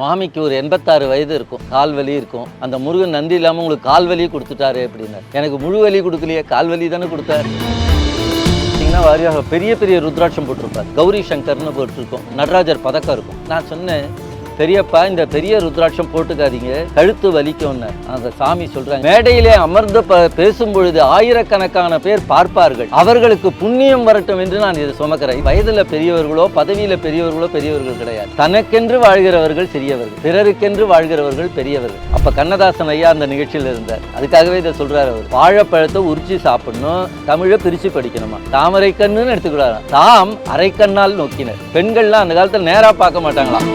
சுவாமிக்கு ஒரு எண்பத்தாறு வயது இருக்கும். கால் வலி இருக்கும். அந்த முருகன் நன்றி இல்லாமல் உங்களுக்கு கால் வலி கொடுத்துட்டாரு அப்படின்னாரு. எனக்கு முழு வலி கொடுக்கலையே கால் வலி தானே கொடுத்தாரு. பார்த்தீங்கன்னா வாரியாக பெரிய பெரிய ருத்ராட்சம் போட்டிருப்பார். கௌரி சங்கர்னு போட்டிருக்கோம். நடராஜர் பதக்கம் இருக்கும். நான் சொன்னேன் பெரியப்பா இந்த பெரிய ருத்ராட்சம் போட்டுக்காதீங்க. கழுத்து வலிக்கும்னு. அந்த சாமி சொல்றாங்க. மேடையிலே அமர்ந்து பேசும் பொழுது ஆயிரக்கணக்கான பேர் பார்ப்பார்கள். அவர்களுக்கு புண்ணியம் வரட்டும் என்று நான் இதை சுமக்கிறேன். வயதுல பெரியவர்களோ பதவியில பெரியவர்களோ பெரியவர்கள் கிடையாது. தனக்கென்று வாழ்கிறவர்கள் சிறியவர்கள். பிறருக்கென்று வாழ்கிறவர்கள் பெரியவர்கள். அப்ப கண்ணதாசன் ஐயா அந்த நிகழ்ச்சியில் இருந்தார். அதுக்காகவே இதை சொல்றாரு அவர். வாழைப்பழத்தை உரிச்சு சாப்பிடணும். தமிழை பிரிச்சு படிக்கணுமா? தாமரை கண்ணுன்னு எடுத்துக்கிறாராம் தாம் அரைக்கண்ணால் நோக்கினர். பெண்கள்லாம் அந்த காலத்துல நேரா பார்க்க மாட்டாங்களாம்.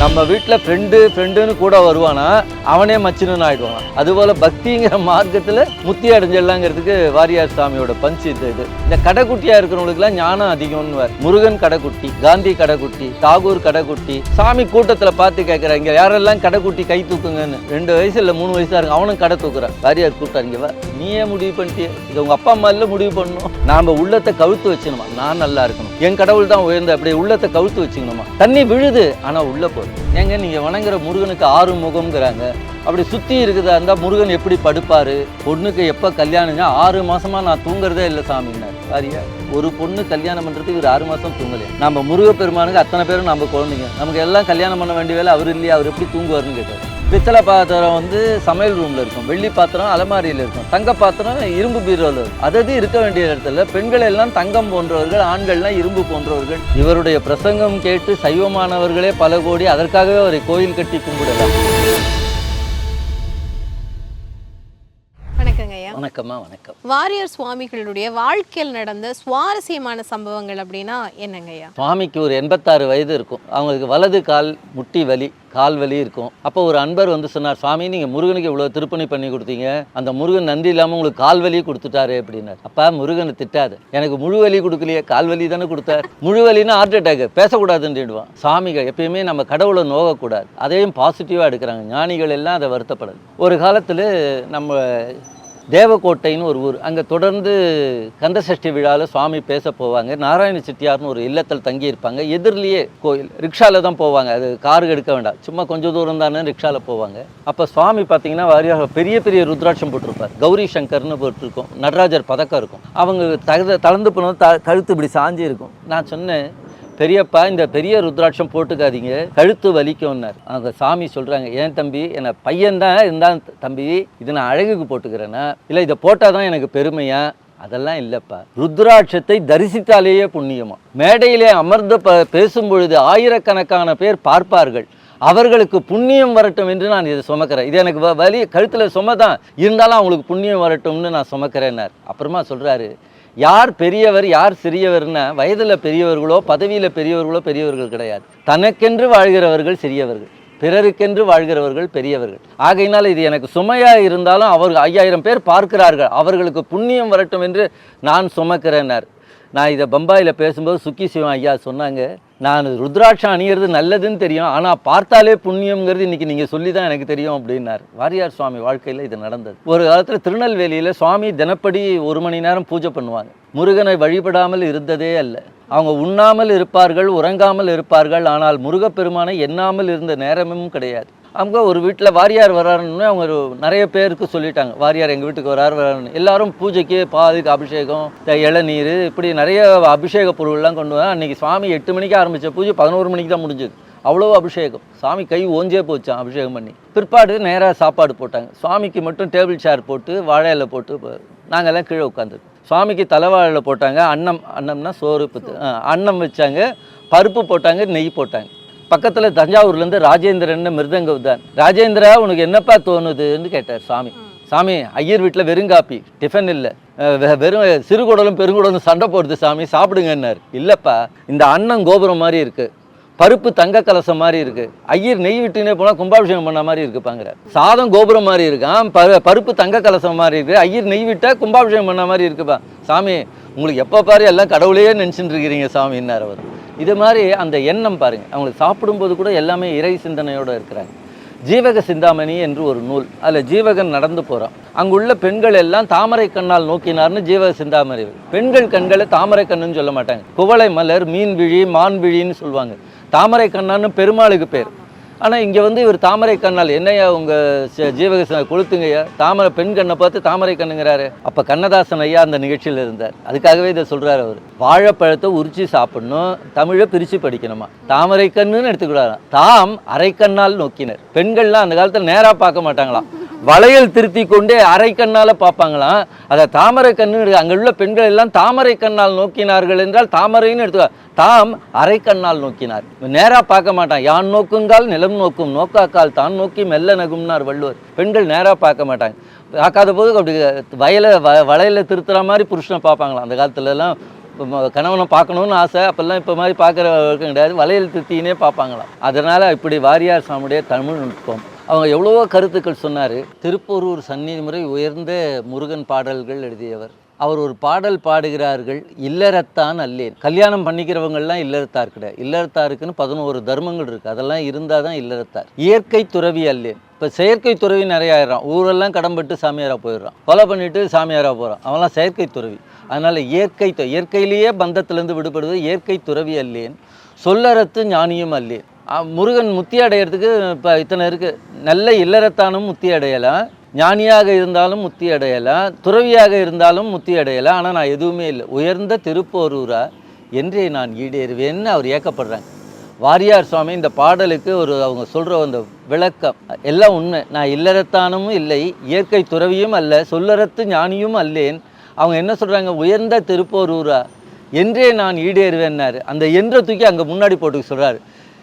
நம்ம வீட்டில் ஃப்ரெண்டு ஃப்ரெண்டுன்னு கூட வருவானா அவனே மச்சினன் ஆகிடுவான் அதுபோல் பக்திங்கிற மார்க்கத்தில் முத்தி அடைஞ்சிடலாங்கிறதுக்கு வாரியார் சாமியோட பஞ்சு இது. இது இந்த கடைக்குட்டியாக இருக்கிறவங்களுக்குலாம் ஞானம் அதிகம்னு முருகன் கடைக்குட்டி காந்தி கடைக்குட்டி தாகூர் கடைக்குட்டி சாமி கூட்டத்தில் பார்த்து கேட்குறாங்க யாரெல்லாம் கடைக்குட்டி கை தூக்குங்கன்னு. ரெண்டு வயசு இல்லை மூணு வயசாக இருக்கும் அவனும் கடை தூக்குறான். வாரியார் கூட்டம் இங்கே வா. நீயே முடிவு பண்ணிட்டியே. இது உங்கள் அப்பா அம்மா இல்லை முடிவு பண்ணணும். நாம் உள்ளத்தை கவுத்து வச்சுக்கணுமா? நான் நல்லா இருக்கணும். என் கடவுள் தான் உயர்ந்த அப்படியே உள்ளத்தை கவுத்து வச்சுக்கணுமா? தண்ணி விழுது ஆனால் உள்ளே போகுது ஏங்க நீங்கள் வணங்குற முருகனுக்கு ஆறு முகம்ங்கிறாங்க. அப்படி சுற்றி இருக்குதா இருந்தால் முருகன் எப்படி படுப்பார்? பொண்ணுக்கு எப்போ கல்யாணம்னா ஆறு மாசமா நான் தூங்குறதே இல்லை சாமின்னார். வாரியா ஒரு பொண்ணு கல்யாணம் பண்ணுறதுக்கு இவர் ஆறு மாதம் தூங்கலையே? நம்ம முருகப்பெருமானுக்கு அத்தனை பேரும் நம்ம குழந்தைங்க. நமக்கு எல்லாம் கல்யாணம் பண்ண வேண்டிய வேலை அவர் இல்லையா? அவர் எப்படி தூங்குவார்னு கேட்டார். பித்தளை பாத்திரம் வந்து சமையல் ரூமில் இருக்கும். வெள்ளி பாத்திரம் அலமாரியில் இருக்கும். தங்க பாத்திரம் இரும்பு பீரோவில் இருக்கும். அதது இருக்க வேண்டிய இடத்துல பெண்கள் எல்லாம் தங்கம் போன்றவர்கள் ஆண்கள்லாம் இரும்பு போன்றவர்கள். இவருடைய பிரசங்கம் கேட்டு சைவமானவர்களே பல கோடி அதற்காகவே அவரை கோயில் கட்டி கும்பிடலாம். வணக்கம்மா வணக்கம். வாரியர் சுவாமிகளுடைய வாழ்க்கையில் நடந்த சுவாரஸ்யமான சம்பவங்கள் அப்படின்னா என்னங்க ஐயா? சுவாமிக்கு ஒரு எண்பத்தாறு வயது இருக்கும். அவங்களுக்கு வலது கால் முட்டி வலி கால் வலி இருக்கும். அப்போ ஒரு அன்பர் வந்து சொன்னார் சுவாமி நீங்கள் முருகனுக்கு இவ்வளோ திருப்பணி பண்ணி கொடுத்தீங்க. அந்த முருகன் நன்றி இல்லாமல் உங்களுக்கு கால் வலி கொடுத்துட்டாரு அப்படின்னார். அப்பா முருகனை திட்டாது. எனக்கு முழு வலி கொடுக்கலையே கால் வலி தானே கொடுத்தார். முழு வலின்னா ஹார்ட் அட்டாக் பேசக்கூடாதுன்னுடுவான். சாமிகள் எப்பயுமே நம்ம கடவுளை நோகக்கூடாது. அதையும் பாசிட்டிவாக எடுக்கிறாங்க. ஞானிகள் எல்லாம் அதை வருத்தப்படல. ஒரு காலத்தில் நம்ம தேவக்கோட்டைன்னு ஒரு ஊர். அங்கே தொடர்ந்து கந்தசஷ்டி விழாவில் சுவாமி பேச போவாங்க. நாராயண செட்டியார்னு ஒரு இல்லத்தில் தங்கியிருப்பாங்க. எதிர்லேயே எதிரிலேயே கோயில் ரிக்ஷாவில் தான் போவாங்க. அது கார் எடுக்க வேண்டாம். சும்மா கொஞ்சம் தூரம் தானே ரிக்ஷாவில் போவாங்க. அப்போ சுவாமி பார்த்தீங்கன்னா வாரியாக பெரிய பெரிய ருத்ராட்சம் போட்டிருப்பார். கௌரி சங்கர்னு போட்டிருக்கோம். நடராஜர் பதக்கம் இருக்கும். அவங்க தகுத தளர்ந்து போனது த கழுத்து இப்படி சாஞ்சி இருக்கும் நான் சொன்னேன் பெரியப்பா இந்த பெரிய ருத்ராட்சம் போட்டுக்காதீங்க. கழுத்து வலிக்கும்னார். அந்த சாமி சொல்கிறாங்க ஏன் தம்பி? என்ன பையன்தான் இருந்தான் தம்பி. இது நான் அழகுக்கு போட்டுக்கிறேன்னா. இல்லை இதை போட்டால் தான் எனக்கு பெருமையா? அதெல்லாம் இல்லைப்பா. ருத்ராட்சத்தை தரிசித்தாலேயே புண்ணியமா? மேடையிலே அமர்ந்து ப பேசும் பொழுது ஆயிரக்கணக்கான பேர் பார்ப்பார்கள். அவர்களுக்கு புண்ணியம் வரட்டும் என்று நான் இதை சுமக்கிறேன். இது எனக்கு வ- வலி கழுத்தில் சும தான் இருந்தாலும் அவங்களுக்கு புண்ணியம் வரட்டும்னு நான் சுமக்கிறேன்னார். அப்புறமா சொல்கிறாரு யார் பெரியவர் யார் சிறியவர்னா வயதில் பெரியவர்களோ பதவியில் பெரியவர்களோ பெரியவர்கள் கிடையாது. தனக்கென்று வாழ்கிறவர்கள் சிறியவர்கள் பிறருக்கென்று வாழ்கிறவர்கள் பெரியவர்கள். ஆகையினால் இது எனக்கு சுமையாக இருந்தாலும் அவர் ஐயாயிரம் பேர் பார்க்கிறார்கள். அவர்களுக்கு புண்ணியம் வரட்டும் என்று நான் சுமக்கிறேன்னார். நான் இதை பம்பாயில் பேசும்போது சுக்கி சிவம் ஐயா சொன்னாங்க நான் ருத்ராட்சம் அணியிறது நல்லதுன்னு தெரியும். ஆனால் பார்த்தாலே புண்ணியம்ங்கிறது இன்னைக்கு நீங்கள் சொல்லி தான் எனக்கு தெரியும் அப்படின்னார். வாரியார் சுவாமி வாழ்க்கையில் இது நடந்தது. ஒரு காலத்தில் திருநெல்வேலியில் சுவாமி தினப்படி ஒரு மணி நேரம் பூஜை பண்ணுவாங்க. முருகனை வழிபடாமல் இருந்ததே அல்ல. அவங்க உண்ணாமல் இருப்பார்கள் உறங்காமல் இருப்பார்கள். ஆனால் முருகப்பெருமானை எண்ணாமல் இருந்த நேரமும் கிடையாது. அவங்க ஒரு வீட்டில் வாரியார் வராருன்னு அவங்க ஒரு நிறைய பேருக்கு சொல்லிட்டாங்க. வாரியார் எங்கள் வீட்டுக்கு வராரு வராருன்னு. எல்லாரும் பூஜைக்கு பாதுக்கு அபிஷேகம் இளநீர் இப்படி நிறைய அபிஷேக பொருள்லாம் கொண்டு வந்தேன் அன்றைக்கி சுவாமி எட்டு மணிக்கு ஆரம்பித்த பூஜை பதினோரு மணிக்கு தான் முடிஞ்சது. அவ்வளோ அபிஷேகம். சாமி கை ஓஞ்சே போச்சான் அபிஷேகம் பண்ணி. பிற்பாடு நேராக சாப்பாடு போட்டாங்க. சுவாமிக்கு மட்டும் டேபிள் சேர் போட்டு வாழை போட்டு நாங்கள்லாம் கீழே உட்காந்துருக்கோம். சுவாமிக்கு தலைவாழையில போட்டாங்க. அன்னம் அன்னம்னா சோறு பத்து அன்னம் வச்சாங்க. பருப்பு போட்டாங்க நெய் போட்டாங்க. பக்கத்தில் தஞ்சாவூர்லேருந்து ராஜேந்திரன் மிருதங்கவுதான் ராஜேந்திரா உனக்கு என்னப்பா தோணுதுன்னு கேட்டார் சாமி. சாமி ஐயர் வீட்டில் வெறும் காப்பி டிஃபன் இல்லை. வெறும் சிறுகுடலும் பெருங்குடலும் சண்டை போடுது சாமி சாப்பிடுங்கன்னார். இல்லைப்பா இந்த அன்னம் கோபுரம் மாதிரி இருக்குது பருப்பு தங்க கலசம் மாதிரி இருக்கு. ஐயர் நெய் விட்டுனே போனால் கும்பாபிஷேகம் பண்ண மாதிரி இருக்குப்பாங்கிற சாதம் கோபுரம் மாதிரி இருக்கான் பரு பருப்பு தங்க கலசம் மாதிரி இருக்கு. ஐயர் நெய் விட்டா கும்பாபிஷேகம் பண்ண மாதிரி இருக்குப்பா. சாமி உங்களுக்கு எப்போ பாரு எல்லாம் கடவுளையே நினச்சிட்டு இருக்கிறீங்க சாமின்னார் அவர். இது மாதிரி அந்த எண்ணம் பாருங்கள் அவங்களுக்கு சாப்பிடும்போது கூட எல்லாமே இறை சிந்தனையோடு இருக்கிறாங்க. ஜீவக சிந்தாமணி என்று ஒரு நூல். அதில் ஜீவகன் நடந்து போகிறான் அங்குள்ள பெண்கள் எல்லாம் தாமரை கண்ணால் நோக்கினார்னு ஜீவக சிந்தாமணி. பெண்கள் கண்களை தாமரை கண்ணுன்னு சொல்ல மாட்டாங்க. குவளை மலர் மீன் விழி மான் விழின்னு சொல்லுவாங்க. தாமரை கண்ணான்னு பெருமாளுக்கு பேர். ஆனால் இங்கே வந்து இவர் தாமரை கண்ணால் என்னையா உங்கள் ஜீவக கொளுத்துங்கய்யா? தாமரை பெண் கண்ணை பார்த்து தாமரை கண்ணுங்கிறாரு. அப்போ கண்ணதாசன் ஐயா அந்த நிகழ்ச்சியில் இருந்தார். அதுக்காகவே இதை சொல்கிறார் அவர். வாழைப்பழத்தை உரிச்சு சாப்பிடணும் தமிழை பிரித்து படிக்கணுமா? தாமரை கண்ணுன்னு எடுத்துக்கூடாது தாம் அரைக்கண்ணால் நோக்கினர். பெண்கள்லாம் அந்த காலத்தில் நேராக பார்க்க மாட்டாங்களாம். வளையல் திருத்தி கொண்டே அரை கண்ணால் பார்ப்பாங்களாம். அதை தாமரை கண்ணு அங்கே உள்ள பெண்கள் எல்லாம் தாமரை கண்ணால் நோக்கினார்கள் என்றால் தாமரைன்னு எடுத்துக்கோ. தாம் அரை கண்ணால் நோக்கினார். நேராக பார்க்க மாட்டான். யான் நோக்குங்கால் நிலம் நோக்கும் நோக்காக்கால் தான் நோக்கி மெல்ல நகும்னார் வள்ளுவர். பெண்கள் நேராக பார்க்க மாட்டாங்க. பார்க்காத போது அப்படி வயலை வ வளையல திருத்துற மாதிரி புருஷனை பார்ப்பாங்களாம். அந்த காலத்துல எல்லாம் கணவனை பார்க்கணும்னு ஆசை. அப்போல்லாம் இப்போ மாதிரி பார்க்குற கிடையாது. வளையல் திருத்தினே பார்ப்பாங்களாம். அதனால் இப்படி வாரியார் சாமியுடைய தமிழ் நுட்பம். அவங்க எவ்வளவோ கருத்துக்கள் சொன்னார். திருப்பூரூர் சந்நிதி முறை உயர்ந்த முருகன் பாடல்கள் எழுதியவர். அவர் ஒரு பாடல் பாடுகிறார்கள் இல்லறத்தான் அல்லேன். கல்யாணம் பண்ணிக்கிறவங்கெல்லாம் இல்லறத்தார் கிடையாது இல்லறத்தாருக்குன்னு பதினோரு தர்மங்கள் இருக்குது அதெல்லாம் இருந்தால் தான் இல்லறத்தார். இயற்கை துறவி அல்லேன். இப்போ செயற்கை துறவி நிறைய ஆயிடுறான். ஊரெல்லாம் கடன்பட்டு சாமியாராக போயிடுறான். கொலை பண்ணிட்டு சாமியாராக போகிறான் அவெல்லாம் செயற்கை துறவி. அதனால் இயற்கை இயற்கையிலேயே பந்தத்திலேருந்து விடுபடுவது இயற்கை துறவி அல்லேன். சொல்லறத்து ஞானியும் அல்லேன். முருகன் முத்தி அடையிறதுக்கு இப்போ இத்தனை இருக்குது நல்ல இல்லறத்தானும் முத்தி அடையலாம் ஞானியாக இருந்தாலும் முத்தி அடையலாம் துறவியாக இருந்தாலும் முத்தி அடையலாம் ஆனால் நான் எதுவுமே இல்லை. உயர்ந்த திருப்போரூரா என்றே நான் ஈடேறுவேன்னு அவர் ஏக்கப்படுறாங்க வாரியார் சுவாமி இந்த பாடலுக்கு ஒரு அவங்க சொல்கிற அந்த விளக்கம் எல்லாம் உண்மை. நான் இல்லறத்தானும் இல்லை இயற்கை துறவியும் அல்ல சொல்லறத்து ஞானியும் அல்லேன். அவங்க என்ன சொல்கிறாங்க உயர்ந்த திருப்போரூரா என்றே நான் ஈடேறுவேன்னாரு அந்த என்ற தூக்கி அங்கே முன்னாடி போட்டுக்க சொல்கிறாரு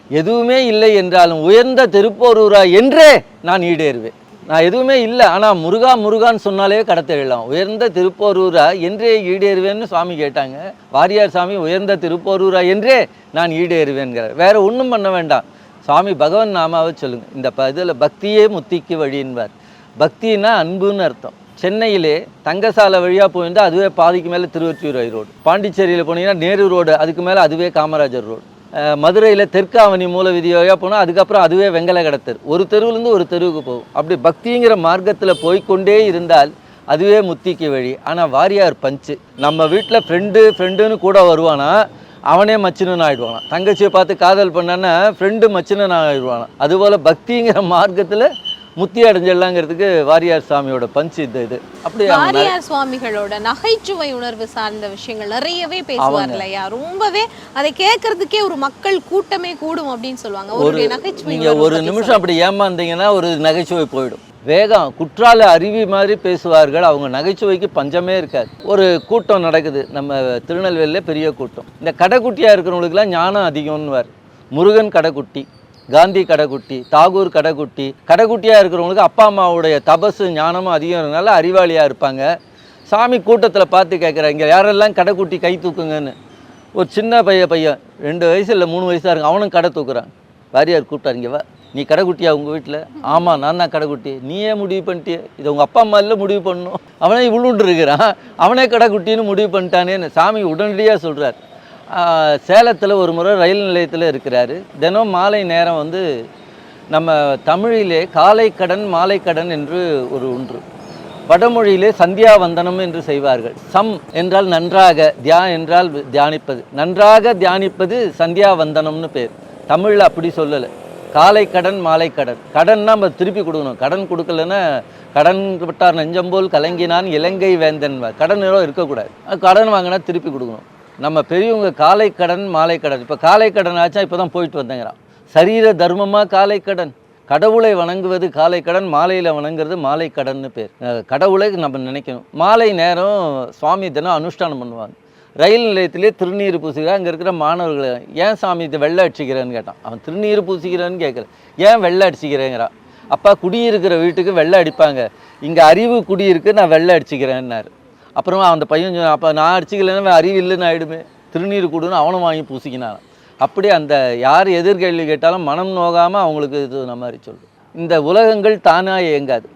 எதுவுமே இல்லை என்றாலும் உயர்ந்த திருப்போரூரா என்றே நான் ஈடேறுவேன். நான் எதுவுமே இல்லை ஆனால் முருகா முருகான்னு சொன்னாலே கடத்தெழலாம். உயர்ந்த திருப்போரூரா என்றே ஈடேறுவேன்னு சுவாமி கேட்டாங்க. வாரியார் சாமி உயர்ந்த திருப்போரூரா என்றே நான் ஈடேறுவேன்கிறார். வேற ஒன்றும் பண்ண வேண்டாம். சுவாமி பகவன் நாமாவை சொல்லுங்க. இந்த ப இதில் பக்தியே முத்திக்கு வழின்பார் பக்தின்னா அன்புன்னு அர்த்தம். சென்னையிலே தங்கசாலை வழியாக போயிருந்தால் அதுவே பாதிக்கு மேலே திருவொற்றியூர் ரோடு. பாண்டிச்சேரியில் போனீங்கன்னா நேரு ரோடு அதுக்கு மேலே அதுவே காமராஜர் ரோடு. மதுரையில் தெற்காவணி மூல வீதி வழியாக போனால் அதுக்கப்புறம் அதுவே வெங்கல கடத்தர் ஒரு தெருவுலேருந்து ஒரு தெருவுக்கு போகும். அப்படி பக்திங்கிற மார்க்கத்தில் போய்க்கொண்டே இருந்தால் அதுவே முத்திக்கு வழி. ஆனால் வாரியார் பஞ்சு. நம்ம வீட்டில் ஃப்ரெண்டு ஃப்ரெண்டுன்னு கூட வருவானா அவனே மச்சினன் ஆகிடுவானா தங்கச்சியை பார்த்து காதல் பண்ணான்னா ஃப்ரெண்டு மச்சினன் ஆகிடுவானா அதுபோல் பக்திங்கிற மார்க்கத்தில் முத்தி அடைஞ்சிடலாங்கிறதுக்கு வாரியார் சாமியோட பஞ்சு இந்த இது. அப்படி வாரியார் சுவாமிகளோட நகைச்சுவை உணர்வு சார்ந்த விஷயங்கள் நிறையவே பேசுவார் இல்லையா? ரொம்பவே அதை கேட்கறதுக்கே ஒரு மக்கள் கூட்டமே கூடும் அப்படின்னு சொல்லுவாங்க. ஒரு நகைச்சுவை நீங்க ஒரு நிமிஷம் அப்படி ஏமாந்தீங்கன்னா ஒரு நகைச்சுவை போயிடும். வேகம் குற்றால அருவி மாதிரி பேசுவார்கள் அவங்க நகைச்சுவைக்கு பஞ்சமே இருக்காது. ஒரு கூட்டம் நடக்குது நம்ம திருநெல்வேலியில் பெரிய கூட்டம். இந்த கடைக்குட்டியாக இருக்கிறவங்களுக்குலாம் ஞானம் அதிகம்னுவார். முருகன் கடைக்குட்டி. காந்தி கடைக்குட்டி தாகூர் கடைக்குட்டி கடைக்குட்டியாக இருக்கிறவங்களுக்கு அப்பா அம்மாவுடைய தபசு ஞானமும் அதிகம் இருக்கிறனால அறிவாளியாக இருப்பாங்க. சாமி கூட்டத்தில் பார்த்து கேட்குறாங்க இங்கே யாரெல்லாம் கடைக்குட்டி கை தூக்குங்கன்னு? ஒரு சின்ன பையன் பையன் ரெண்டு வயசு இல்லை மூணு வயசாக இருக்கு அவனும் கடை தூக்குறான். வாரியார் கூப்பிட்டாரு இங்கே வா நீ கடைக்குட்டியா உங்கள் வீட்டில் ஆமாம் நான் தான் கடைக்குட்டி. நீயே முடிவு பண்ணிட்டியே. இது உங்கள் அப்பா அம்மா இல்லை முடிவு பண்ணணும். அவனே இவ்வளோண்டு இருக்கிறான் அவனே கடைக்குட்டின்னு முடிவு பண்ணிட்டானேன்னு சாமி உடனடியாக சொல்கிறார் சேலத்தில் ஒரு முறை ரயில் நிலையத்தில் இருக்கிறாரு. தினம் மாலை நேரம் வந்து நம்ம தமிழிலே காலை கடன் மாலை கடன் என்று ஒரு ஒன்று. வடமொழியிலே சந்தியாவந்தனம் என்று செய்வார்கள். சம் என்றால் நன்றாக தியா என்றால் தியானிப்பது. நன்றாக தியானிப்பது சந்தியாவந்தனம்னு பேர். தமிழில் அப்படி சொல்லலை. காலை கடன் மாலை கடன். கடன்னா நம்ம திருப்பி கொடுக்கணும். கடன் கொடுக்கலன்னா கடன் விட்டார் நெஞ்சம்போல் கலங்கினான் இலங்கை வேந்தன். கடன் இருக்கக்கூடாது. கடன் வாங்கினா திருப்பி கொடுக்கணும். நம்ம பெரியவங்க காலை கடன் மாலை கடன் இப்போ காலை கடன் ஆச்சா இப்போ தான் போயிட்டு வந்தேங்கிறான். சரீர தர்மமாக காலை கடன் கடவுளை வணங்குவது காலை கடன் மாலையில் வணங்குறது மாலை கடன்னு பேர் கடவுளை நம்ம நினைக்கணும். மாலை நேரம் சுவாமி தினம் அனுஷ்டானம் பண்ணுவாங்க. ரயில் நிலையத்திலே திருநீர் பூசுகிறான் அங்கே இருக்கிற மாணவர்கள் ஏன் சாமி இதை வெள்ளை அடிச்சுக்கிறேன்னு கேட்டான். அவன் திருநீர் பூசிக்கிறான்னு கேட்குறான். ஏன் வெள்ளை அடிச்சுக்கிறேங்கிறான்? அப்பா குடியிருக்கிற வீட்டுக்கு வெள்ளை அடிப்பாங்க. இங்கே அறிவு குடியிருக்கு நான் வெள்ளை அடிச்சுக்கிறேன்னாரு. அப்புறமா அந்த பையன் அப்போ நான் அடிச்சிக்கலன்னா அறிவு இல்லைன்னு ஆகிடுமே திருநீர் கொடுன்னு அவனும் வாங்கி பூசிக்கினான். அப்படி அந்த யார் எதிர்கேள்வி கேட்டாலும் மனம் நோகாமல் அவங்களுக்கு இது நம்ம மாதிரி சொல்லும் இந்த உலகங்கள் தானாக இயங்காது.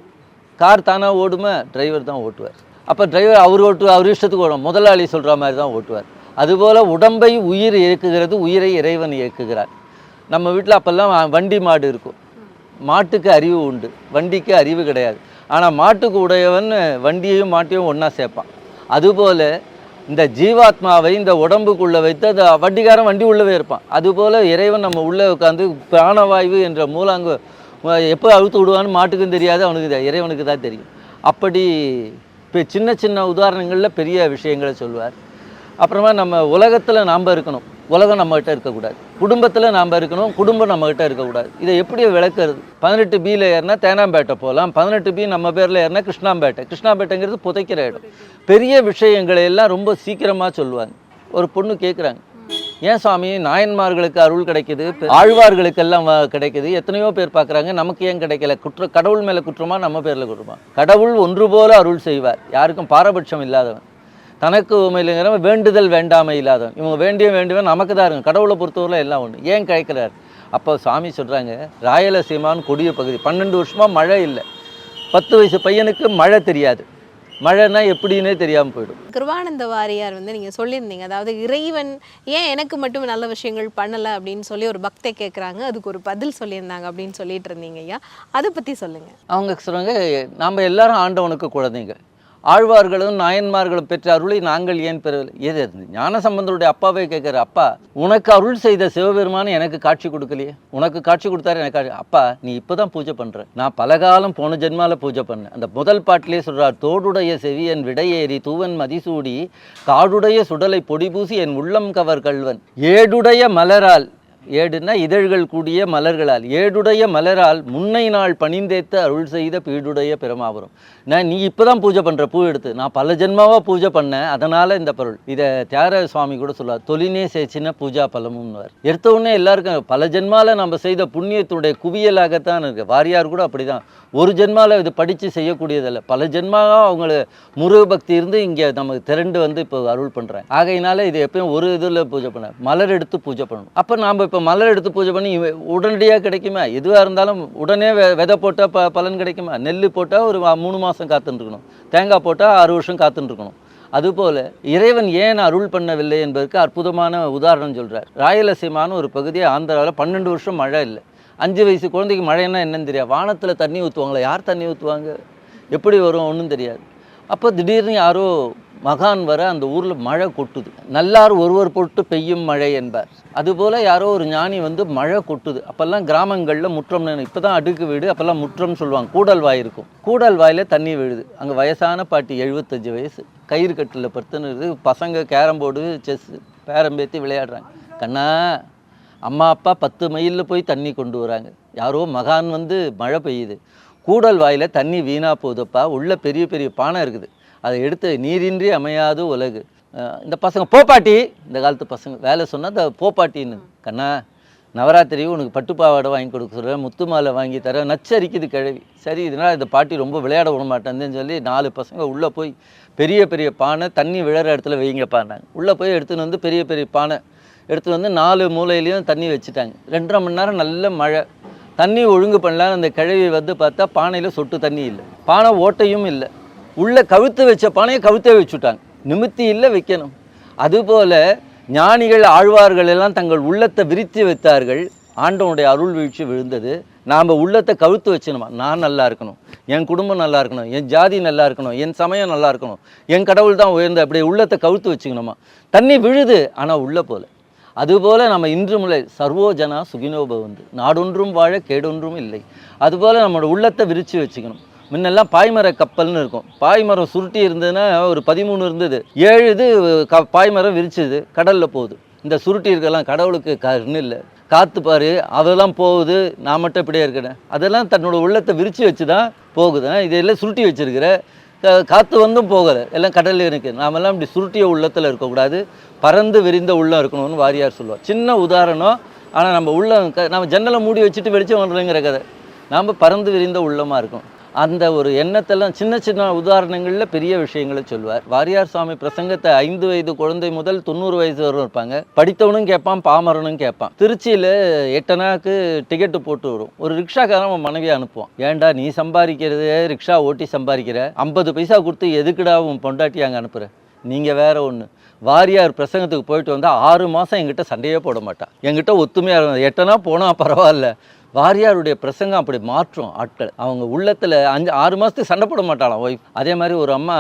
கார் தானாக ஓடுமா? டிரைவர் தான் ஓட்டுவார். அப்போ டிரைவர் அவர் ஓட்டு அவர் இஷ்டத்துக்கு ஓடும். முதலாளி சொல்கிற மாதிரி தான் ஓட்டுவார். அதுபோல் உடம்பை உயிர் இயக்குகிறது உயிரை இறைவன் இயக்குகிறார். நம்ம வீட்டில் அப்போல்லாம் வண்டி மாடு இருக்கும். மாட்டுக்கு அறிவு உண்டு. வண்டிக்கு அறிவு கிடையாது. ஆனால் மாட்டுக்கு உடையவன் வண்டியையும் மாட்டையும் ஒன்றா சேர்ப்பான். அதுபோல் இந்த ஜீவாத்மாவை இந்த உடம்புக்குள்ளே வைத்து அந்த வட்டிக்காரன் வண்டி உள்ளவே இருப்பான். அதுபோல் இறைவன் நம்ம உள்ளே உட்காந்து பிராணவாயு என்ற மூலாங்கு எப்போ அழுத்து விடுவான்னு மாட்டுக்கும் தெரியாது அவனுக்கு இறைவனுக்கு தான் தெரியும். அப்படி இப்போ சின்ன சின்ன உதாரணங்களில் பெரிய விஷயங்களை சொல்லுவார். அப்புறமா நம்ம உலகத்தில் நாம் இருக்கணும். உலகம் நம்மகிட்ட இருக்கக்கூடாது. குடும்பத்தில் நாம் இருக்கணும் குடும்பம் நம்மகிட்ட இருக்கக்கூடாது. இதை எப்படி விளக்குறது? பதினெட்டு பியில் ஏறினா தேனாம்பேட்டை போகலாம். பதினெட்டு பி நம்ம பேரில் ஏறினா கிருஷ்ணாம்பேட்டை. கிருஷ்ணாம்பேட்டைங்கிறது புதைக்கிற இடம். பெரிய விஷயங்களை எல்லாம் ரொம்ப சீக்கிரமாக சொல்லுவாங்க. ஒரு பொண்ணு கேட்குறாங்க ஏன் சுவாமி நாயன்மார்களுக்கு அருள் கிடைக்குது? ஆழ்வார்களுக்கெல்லாம் வ- கிடைக்குது. எத்தனையோ பேர் பார்க்குறாங்க நமக்கு ஏன் கிடைக்கல? குற்ற கடவுள் மேலே குற்றமா நம்ம பேரில் குற்றமா? கடவுள் ஒன்று போல அருள் செய்வார். யாருக்கும் பாரபட்சம் இல்லாதவன். தனக்கு உண்மையிலுங்கிறவன் வேண்டுதல் வேண்டாமை இல்லாதவன் இவங்க வேண்டிய வேண்டியவன் நமக்கு தான் இருக்கும் கடவுளை பொறுத்தவரை எல்லாம் ஒன்று ஏன் கிடைக்கிறார் அப்போ சாமி சொல்கிறாங்க ராயலசீமான்னு கொடிய பகுதி. பன்னெண்டு வருஷமாக மழை இல்லை. பத்து வயசு பையனுக்கு மழை தெரியாது. மழைன்னா எப்படின்னே தெரியாமல் போயிடும். கிருபானந்த வாரியார் வந்து நீங்க சொல்லியிருந்தீங்க அதாவது இறைவன் ஏன் எனக்கு மட்டும் நல்ல விஷயங்கள் பண்ணல அப்படின்னு சொல்லி ஒரு பக்தை கேட்குறாங்க அதுக்கு ஒரு பதில் சொல்லியிருந்தாங்க அப்படின்னு சொல்லிட்டு இருந்தீங்க ஐயா. அதை பத்தி சொல்லுங்க. அவங்க சொல்கிறாங்க நாம் எல்லாரும் ஆண்டவனுக்கு குழந்தைங்க. ஆழ்வார்களும் நாயன்மார்களும் பெற்ற அருளை நாங்கள் ஏன் பெறவில்லை? எது ஞான சம்பந்தருடைய அப்பாவே கேட்குற அப்பா உனக்கு அருள் செய்த சிவபெருமான் எனக்கு காட்சி கொடுக்கலையே. உனக்கு காட்சி கொடுத்தாரு எனக்கு காட்சி அப்பா நீ இப்போ தான் பூஜை பண்ணுற நான் பல காலம் போன ஜென்மால பூஜை பண்ணேன். அந்த முதல் பாட்டிலே சொல்கிறார் தோடுடைய செவியன் விடையேறி தூவன் மதிசூடி காடுடைய சுடலை பொடிபூசி என் உள்ளம் கவர் கள்வன். ஏடுடைய மலரால் ஏடுன்னா இதழ்கள் கூடிய மலர்களால். ஏடுடைய மலரால் முன்னை நாள் பணிந்தேத்த அருள் செய்த பீடுடைய பெருமாபுரம். நான் நீ இப்போ தான் பூஜை பண்ணுற பூ எடுத்து. நான் பல ஜென்மாவாக பூஜை பண்ணேன் அதனால் இந்த பொருள். இதை தியார சுவாமி கூட சொல்லுவார் தொலினே சேச்சின பூஜா பலமும்னுவார். எடுத்த உடனே எல்லாருக்கும் பல ஜென்மாவில் நம்ம செய்த புண்ணியத்துடைய குவியலாகத்தான் இருக்கு. வாரியார் கூட அப்படிதான். ஒரு ஜென்மாவில் இது படித்து செய்யக்கூடியதில்லை. பல ஜென்மாவாக அவங்கள முருக பக்தி இருந்து இங்கே நமக்கு திரண்டு வந்து இப்போ அருள் பண்ணுறாங்க ஆகையினால இது எப்பயும் ஒரு இதில் பூஜை பண்ண மலர் எடுத்து பூஜை பண்ணணும். அப்போ நாம் இப்போ மலர் எடுத்து பூஜை பண்ணி உடனடியாக கிடைக்குமா? எதுவாக இருந்தாலும் உடனே வெ விதை போட்டால் ப பலன் கிடைக்குமா? நெல் போட்டால் ஒரு மூணு மாதம் காத்துருக்கணும் தேங்காய் போட்டால் ஆறு வருஷம் காத்துருக்கணும் அதுபோல் இறைவன் ஏன் அருள் பண்ணவில்லை என்பதற்கு அற்புதமான உதாரணம் சொல்கிறார் ராயலசீமான ஒரு பகுதியை ஆந்திராவில் பன்னெண்டு வருஷம் மழை இல்லை. அஞ்சு வயசு குழந்தைக்கு மழைன்னா என்னன்னு தெரியாது. வானத்தில் தண்ணி ஊற்றுவாங்களா யார் தண்ணி ஊற்றுவாங்க எப்படி வரும் ஒன்றும் தெரியாது. அப்போ திடீர்னு யாரோ மகான் வர அந்த ஊரில் மழை கொட்டுது. நல்லார் ஒருவர் பொட்டு பெய்யும் மழை என்பார். அதுபோல் யாரோ ஒரு ஞானி வந்து மழை கொட்டுது. அப்போல்லாம் கிராமங்களில் முற்றம் இப்போ தான் அடுக்கு வீடு அப்போல்லாம் முற்றம் சொல்லுவாங்க. கூடல் வாய் இருக்கும். கூடல் வாயில் தண்ணி விழுது. அங்கே வயசான பாட்டி எழுபத்தஞ்சு வயசு. கயிறு கட்டில் படுத்துன்னு பசங்க கேரம் போர்டு செஸ் பேரம்பேத்தி விளையாடுறாங்க. கண்ணா அம்மா அப்பா பத்து மைலில் போய் தண்ணி கொண்டு வராங்க. யாரோ மகான் வந்து மழை பெய்யுது. கூடல் வாயில் தண்ணி வீணாக போகுதுப்பா உள்ளே பெரிய பெரிய பானை இருக்குது. அதை எடுத்து நீரின்றி அமையாது உலகு. இந்த பசங்க போப்பாட்டி இந்த காலத்து பசங்க வேலை சொன்னால் இந்த போப்பாட்டின்னு கண்ணா நவராத்திரி உனக்கு பட்டு பாவாடை வாங்கி கொடுக்க சொல்கிறேன் முத்து மாலை வாங்கி தரேன். நச்சரிக்குது கிழவி. சரி இதனால் இந்த பாட்டி ரொம்ப விளையாட விட மாட்டேன்னு சொல்லி நாலு பசங்க உள்ளே போய் பெரிய பெரிய பானை தண்ணி விழற இடத்துல வைங்கப்பான்னாங்க. உள்ளே போய் எடுத்துன்னு வந்து பெரிய பெரிய பானை எடுத்து வந்து நாலு மூலையிலையும் தண்ணி வச்சுட்டாங்க. ரெண்டரை மணி நேரம் நல்ல மழை. தண்ணி ஒழுங்கு பண்ணலான்னு அந்த கிழவி வந்து பார்த்தா பானையில் சொட்டு தண்ணி இல்லை. பானை ஓட்டையும் இல்லை. உள்ளே கவுத்து வச்ச பானையை கவுத்தே வச்சுட்டாங்க. நிமித்தி இல்லை வைக்கணும். அதுபோல் ஞானிகள் ஆழ்வார்கள் எல்லாம் தங்கள் உள்ளத்தை விரித்து வைத்தார்கள். ஆண்டவனுடைய அருள் வீழ்ச்சி விழுந்தது. நாம் உள்ளத்தை கவுத்து வச்சணுமா நான் நல்லா இருக்கணும். என் குடும்பம் நல்லா இருக்கணும். என் ஜாதி நல்லா இருக்கணும். என் சமயம் நல்லா இருக்கணும். என் கடவுள் தான் உயர்ந்த. அப்படியே உள்ளத்தை கவுத்து வச்சுக்கணுமா? தண்ணி விழுது ஆனால் உள்ளே போல. அதுபோல் நம்ம இன்று முறை சர்வோஜனா சுகினோபவந்து நாடொன்றும் வாழ கேடொன்றும் இல்லை. அதுபோல் நம்மளோட உள்ளத்தை விரித்து வச்சுக்கணும். முன்னெல்லாம் பாய்மர கப்பல்னு இருக்கும். பாய்மரம் சுருட்டி இருந்ததுன்னா ஒரு பதிமூணு இருந்தது. ஏழு இது க பாய்மரம் விரிச்சுது. கடலில் போகுது. இந்த சுருட்டி இருக்கலாம் கடவுளுக்கு கண்ணு இல்லை. காற்று பாரு அதெல்லாம் போகுது. நான் மட்டும் இப்படியே இருக்கிறேன் அதெல்லாம் தன்னோட உள்ளத்தை விரித்து வச்சு தான் போகுது இதெல்லாம் சுருட்டி வச்சுருக்கிற. காற்று வந்தும் போகலை. எல்லாம் கடலில் இருக்குது நாமெல்லாம் இப்படி சுருட்டிய உள்ளத்தில் இருக்கக்கூடாது. பறந்து விரிந்த உள்ளம் இருக்கணும்னு வாரியார் சொல்லுவார். சின்ன உதாரணம் ஆனால் நம்ம உள்ளம் நம்ம ஜன்னலை மூடி வச்சுட்டு வெளிச்சம் வரலைங்கிற கதை. நாம் பறந்து விரிந்த உள்ளமாக இருக்கும். அந்த ஒரு எண்ணத்தெல்லாம் சின்ன சின்ன உதாரணங்களில் பெரிய விஷயங்களை சொல்லுவார். வாரியார் சுவாமி பிரசங்கத்தை ஐந்து வயது குழந்தை முதல் தொண்ணூறு வயசு வரும் இருப்பாங்க. படித்தவனும் கேட்பான் பாமரனும் கேட்பான். திருச்சியில் எட்டனாக்கு டிக்கெட்டு போட்டு வரும். ஒரு ரிக்ஷாக்காரன் அவன் மனைவியை அனுப்புவான். ஏன்டா நீ சம்பாதிக்கிறது ரிக்ஷா ஓட்டி சம்பாதிக்கிற? ஐம்பது பைசா கொடுத்து எதுக்குடா உன் பொண்டாட்டி அங்கே அனுப்புகிற நீங்கள் வேறு ஒன்று வாரியார் பிரசங்கத்துக்கு போயிட்டு வந்தால் ஆறு மாதம் எங்கிட்ட சண்டையே போட மாட்டான் என்கிட்ட ஒத்துமையாக இருந்தது எட்டனா போனால் பரவாயில்ல. வாரியாருடைய பிரசங்கம் அப்படி மாற்றும் ஆட்கள். அவங்க உள்ளத்தில் அஞ்சு ஆறு மாதத்துக்கு சண்டை போட மாட்டாளாம் ஒய்ஃப் அதே மாதிரி ஒரு அம்மா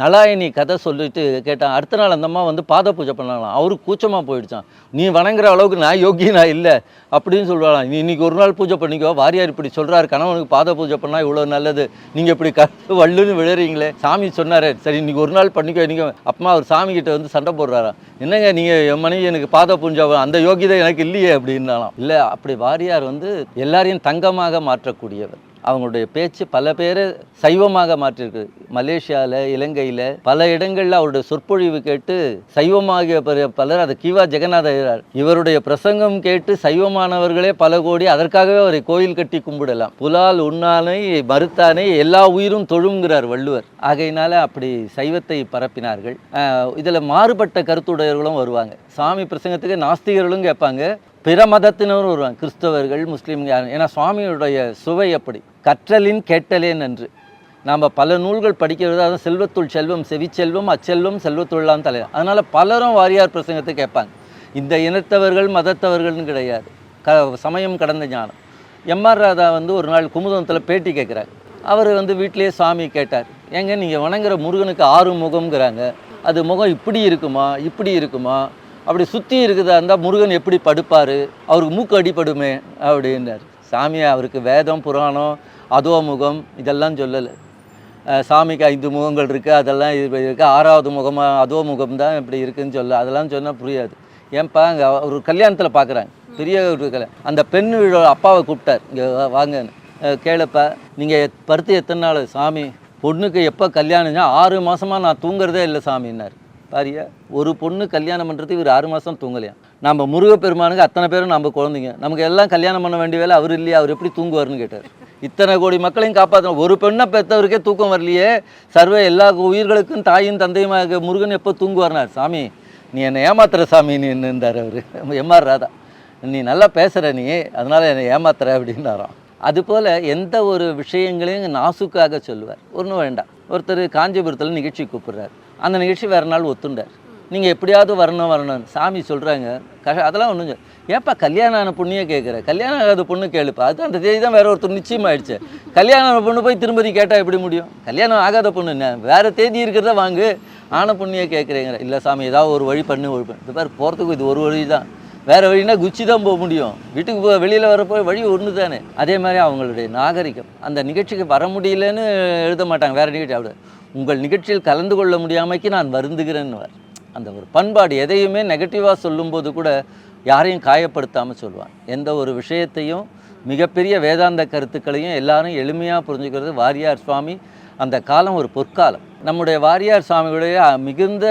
நலாயினி கதை சொல்லிட்டு கேட்டான் அடுத்த நாள் அந்த அம்மா வந்து பாத பூஜை பண்ணலாம் அவருக்கு கூச்சமாக போயிடுச்சான் நீ வணங்குற அளவுக்கு நான் யோகியனா இல்லை அப்படின்னு சொல்லுவாளாம். நீ இன்றைக்கி ஒரு நாள் பூஜை பண்ணிக்கோ வாரியார் இப்படி சொல்கிறாரு கணவனுக்கு பாத பூஜை பண்ணால் இவ்வளோ நல்லது. நீங்கள் இப்படி க வள்ளுன்னு விழுறீங்களே. சாமி சொன்னார் சரி இன்றைக்கி ஒரு நாள் பண்ணிக்கோ இன்றைக்கி அப்பமா அவர் சாமிகிட்ட வந்து சண்டை போடுறாராம். என்னங்க நீங்கள் என் மனைவி எனக்கு பாத பூஞ்சா அந்த யோகிதை எனக்கு இல்லையே அப்படின்னாலாம் இல்லை அப்படி வாரியார் வந்து எல்லாரையும் தங்கமாக மாற்றக்கூடியவர். அவங்களுடைய பேச்சு பல பேரை சைவமாக மாற்றிருக்கு மலேசியாவில் இலங்கையில் பல இடங்களில் அவருடைய சொற்பொழிவு கேட்டு சைவமாகிய பலர் அது கீவா ஜெகநாத இவருடைய பிரசங்கம் கேட்டு சைவமானவர்களே பல கோடி அதற்காகவே அவரை கோயில் கட்டி கும்பிடலாம். புலால் உண்ணானை மறுத்தானை எல்லா உயிரும் தொழுங்கிறார் வள்ளுவர். ஆகையினால அப்படி சைவத்தை பரப்பினார்கள். இதில் மாறுபட்ட கருத்துடையவர்களும் வருவாங்க. சாமி பிரசங்கத்துக்கு நாஸ்திகர்களும் கேட்பாங்க. பிற மதத்தினரும் வருவாங்க. கிறிஸ்தவர்கள் முஸ்லீம் ஏன்னா சுவாமியுடைய சுவை அப்படி கற்றலின் கேட்டலேன் என்று நாம் பல நூல்கள் படிக்கிறது அதான் செல்வத்துள் செல்வம் செவிச்செல்வம் அச்செல்வம் செல்வத்துள்ளாம் தலை அதனால் பலரும் வாரியார் பிரசங்கத்தை கேட்பாங்க. இந்த இனத்தவர்கள் மதத்தவர்கள்னு கிடையாது. க சமயம் கடந்த ஞானம். எம்ஆர் ராதா வந்து ஒரு நாள் குமுதத்தில் பேட்டி கேட்குறாரு. அவர் வந்து வீட்டிலேயே சாமி கேட்டார். ஏங்க நீங்கள் வணங்குற முருகனுக்கு ஆறு முகம்ங்கிறாங்க அது முகம் இப்படி இருக்குமா? இப்படி இருக்குமா? அப்படி சுற்றி இருக்குதா இருந்தால் முருகன் எப்படி படுப்பார்? அவருக்கு மூக்கு அடிப்படுமே அப்படின்னார். சாமி அவருக்கு வேதம் புராணம் அதோ முகம் இதெல்லாம் சொல்லலை. சாமிக்கு ஐந்து முகங்கள் இருக்குது அதெல்லாம் இது இருக்குது ஆறாவது முகமாக அதோ முகம் தான் இப்படி இருக்குன்னு சொல்ல அதெல்லாம் சொன்னால் புரியாது. ஏன்பா அங்கே ஒரு கல்யாணத்தில் பார்க்குறாங்க பெரிய ஒரு கல்யாணம் அந்த பெண் வீடு அப்பாவை கூப்பிட்டார். இங்கே வாங்கன்னு கேளுப்பா நீங்கள் பருத்து எத்தனை நாள்? சாமி பொண்ணுக்கு எப்போ கல்யாணம்னா ஆறு மாதமாக நான் தூங்குறதே இல்லை சாமின்னார். பாரியா ஒரு பொண்ணு கல்யாணம் பண்ணுறது இவர் ஆறு மாதம் தூங்கலையா? நம்ம முருகப்பெருமானுக்கு அத்தனை பேரும் நம்ம குழந்தைங்க. நமக்கு எல்லாம் கல்யாணம் பண்ண வேண்டிய வேலை அவர் இல்லையா? அவர் எப்படி தூங்குவார்னு கேட்டார். இத்தனை கோடி மக்களையும் காப்பாற்றணும் ஒரு பெண்ணை பெற்றவருக்கே தூக்கம் வரலையே. சர்வ எல்லா உயிர்களுக்கும் தாயும் தந்தையுமாக முருகன் எப்போ தூங்குவார்னார் சாமி நீ என்னை ஏமாத்துற சாமி நீ இருந்தார் அவர்? எம்ஆர் ராதா. நீ நல்லா பேசுகிற நீ அதனால் என்னை ஏமாத்துற அப்படின்னாராம். அதுபோல் எந்த ஒரு விஷயங்களையும் நாசுக்காக சொல்லுவார். ஒன்றும் வேண்டாம். ஒருத்தர் காஞ்சிபுரத்தில் நிகழ்ச்சி கூப்பிட்றார். அந்த நிகழ்ச்சி வேறு நாள் ஒத்துண்டார். நீங்கள் எப்படியாவது வரணும் வரணும் சாமி சொல்கிறாங்க கஷ அதெல்லாம் ஒன்றும் ஏப்பா கல்யாணம் ஆன பொண்ணையே கேட்குற கல்யாணம் ஆகாத பொண்ணு கேளுப்பா. அது அந்த தேதி தான் வேற ஒருத்தர் நிச்சயமாயிடுச்சு கல்யாணம் ஆன பொண்ணு போய் திரும்பதி கேட்டால் எப்படி முடியும்? கல்யாணம் ஆகாத பொண்ணு என்ன? வேறு தேதி இருக்கிறத வாங்கு. ஆன பொண்ணையே கேட்குறீங்க இல்லை சாமி ஏதாவது ஒரு வழி பண்ணு வழி இது பாரு போகிறதுக்கு இது ஒரு வழி தான் வேறு வழினா குச்சி தான் போக முடியும். வீட்டுக்கு போ வெளியில் வரப்போ வழி ஒன்று தானே அதே மாதிரி அவங்களுடைய நாகரிகம். அந்த நிகழ்ச்சிக்கு வர முடியலன்னு எழுத மாட்டாங்க. வேறு நிகழ்ச்சி அப்படி. உங்கள் நிகழ்ச்சியில் கலந்து கொள்ள முடியாமைக்கு நான் வருந்துகிறேன்னு அந்த ஒரு பண்பாடு எதையுமே நெகட்டிவாக சொல்லும்போது கூட யாரையும் காயப்படுத்தாமல் சொல்லுவான் எந்த ஒரு விஷயத்தையும் மிகப்பெரிய வேதாந்த கருத்துக்களையும் எல்லாரும் எளிமையாக புரிஞ்சுக்கிறது வாரியார் சுவாமி அந்த காலம் ஒரு பொற்காலம். நம்முடைய வாரியார் சுவாமியுடைய மிகுந்த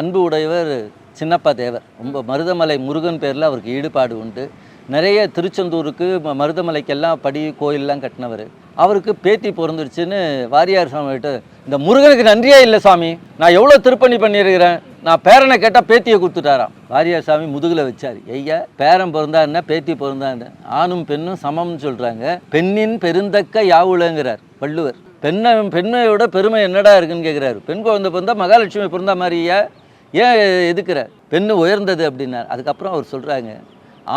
அன்பு உடையவர் சின்னப்பா தேவர். ரொம்ப மருதமலை முருகன் பேரில் அவருக்கு ஈடுபாடு உண்டு. நிறைய திருச்செந்தூருக்கு ம- மருதமலைக்கெல்லாம் படி கோயிலெலாம் கட்டினவர். அவருக்கு பேத்தி பிறந்துருச்சுன்னு வாரியார் சாமி கிட்ட இந்த முருகனுக்கு நன்றியே இல்லை சாமி. நான் எவ்வளோ திருப்பணி பண்ணியிருக்கிறேன். நான் பேரனை கேட்டால் பேத்தியை கொடுத்துட்டாராம். வாரியார் சாமி முதுகில் வச்சார். ஐயா பேரன் பிறந்தா என்ன பேத்தி பிறந்தா என்ன ஆணும் பெண்ணும் சமம்னு சொல்கிறாங்க பெண்ணின் பெருந்தக்க யாவுலங்கிறார் வள்ளுவர். பெண்ணை பெண்மையோட பெருமை என்னடா இருக்குன்னு கேட்குறாரு பெண் குழந்தை பிறந்தா மகாலட்சுமி பிறந்தா மாதிரியா? ஏன் எதுக்குற? பெண் உயர்ந்தது அப்படின்னார். அதுக்கப்புறம் அவர் சொல்கிறாங்க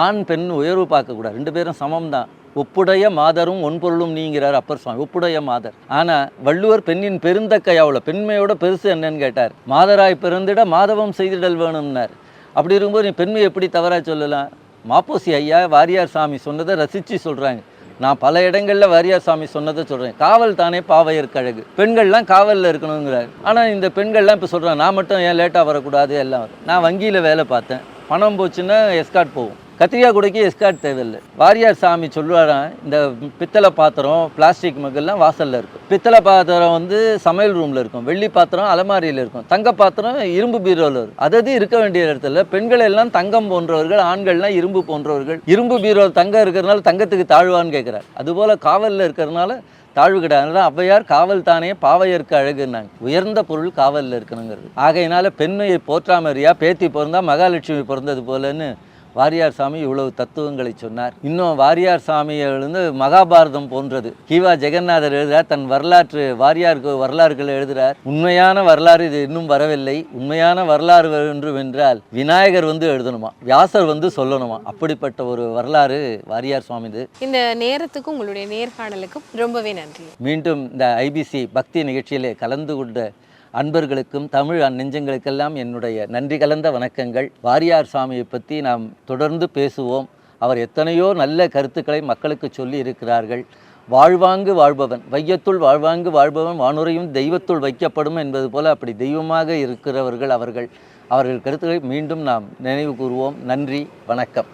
ஆண் பெண் உயர்வு பார்க்கக்கூடாது ரெண்டு பேரும் சமம் தான் ஒப்புடைய மாதரும் ஒன்பொருளும் நீங்கிறார் அப்பர் சுவாமி. ஒப்புடைய மாதர். ஆனால் வள்ளுவர் பெண்ணின் பெருந்தக்கையாவில் பெண்மையோட பெருசு என்னன்னு கேட்டார். மாதராய் பிறந்திட மாதவம் செய்திடல் வேணும்னார். அப்படி இருக்கும்போது நீ பெண்மையை எப்படி தவறாக சொல்லலாம்? மாப்போசி ஐயா வாரியார் சாமி சொன்னதை ரசித்து சொல்கிறாங்க நான் பல இடங்களில் வாரியார் சாமி சொன்னதை சொல்கிறேன் காவல் தானே பாவையர் கழகு. பெண்கள்லாம் காவலில் இருக்கணுங்கிறார். ஆனால் இந்த பெண்கள்லாம் இப்போ சொல்கிறாங்க நான் மட்டும் ஏன் லேட்டாக வரக்கூடாது? எல்லாம். நான் வங்கியில் வேலை பார்த்தேன். பணம் போச்சுன்னா எஸ்கார்ட் போகும் கத்திரியா கூடைக்கு எஸ்கார்ட் தேவையில்லை. வாரியார் சாமி சொல்லுவாராம் இந்த பித்தளை பாத்திரம் பிளாஸ்டிக் மக்கள்லாம் வாசலில் இருக்கும். பித்தளை பாத்திரம் வந்து சமையல் ரூமில் இருக்கும். வெள்ளி பாத்திரம் அலமாரியில் இருக்கும். தங்க பாத்திரம் இரும்பு பீரோவில் இருக்கும் அதது இருக்க வேண்டிய இடத்துல பெண்கள் எல்லாம் தங்கம் போன்றவர்கள் ஆண்கள்லாம் இரும்பு போன்றவர்கள். இரும்பு பீரோ தங்கம் இருக்கிறதுனால தங்கத்துக்கு தாழ்வான்னு கேட்குறாரு. அதுபோல் காவலில் இருக்கிறதுனால தாழ்வு கிடையாது அதனால ஔவையார் காவல் தானே பாவையற்கு அழகுன்னாங்க. உயர்ந்த பொருள் காவலில் இருக்கணுங்கிறது. ஆகையினால பெண்மையை போற்றாமறியா பேத்தி பிறந்தா மகாலட்சுமி பிறந்தது போலன்னு வாரியார் சாமி இவ்வளவு தத்துவங்களை சொன்னார். இன்னும் வாரியார் சாமியிலிருந்து மகாபாரதம் போன்றது. கீவா ஜெகநாதர் எழுதுறார் தன் வரலாற்று வாரியாருக்கு வரலாறுகளை எழுதுறார் உண்மையான வரலாறு இது இன்னும் வரவில்லை. உண்மையான வரலாறு வேண்டும் என்றால் விநாயகர் வந்து எழுதணுமா? வியாசர் வந்து சொல்லணுமா? அப்படிப்பட்ட ஒரு வரலாறு வாரியார் சுவாமிது இந்த நேரத்துக்கும் உங்களுடைய நேர்காணலுக்கும் ரொம்பவே நன்றி. மீண்டும் இந்த ஐபிசி பக்தி நிகழ்ச்சியிலே கலந்து கொண்ட அன்பர்களுக்கும் தமிழ் நெஞ்சங்களுக்கெல்லாம் என்னுடைய நன்றி கலந்த வணக்கங்கள். வாரியார் சாமியை பற்றி நாம் தொடர்ந்து பேசுவோம். அவர் எத்தனையோ நல்ல கருத்துக்களை மக்களுக்கு சொல்லி இருக்கிறார்கள். வாழ்வாங்கு வாழ்பவன் வையத்துள் வாழ்வாங்கு வாழ்பவன் வானுரையும் தெய்வத்துள் வைக்கப்படும் என்பது போல அப்படி தெய்வமாக இருக்கிறவர்கள் அவர்கள். அவர்கள் கருத்துக்களை மீண்டும் நாம் நினைவு கூறுவோம். நன்றி வணக்கம்.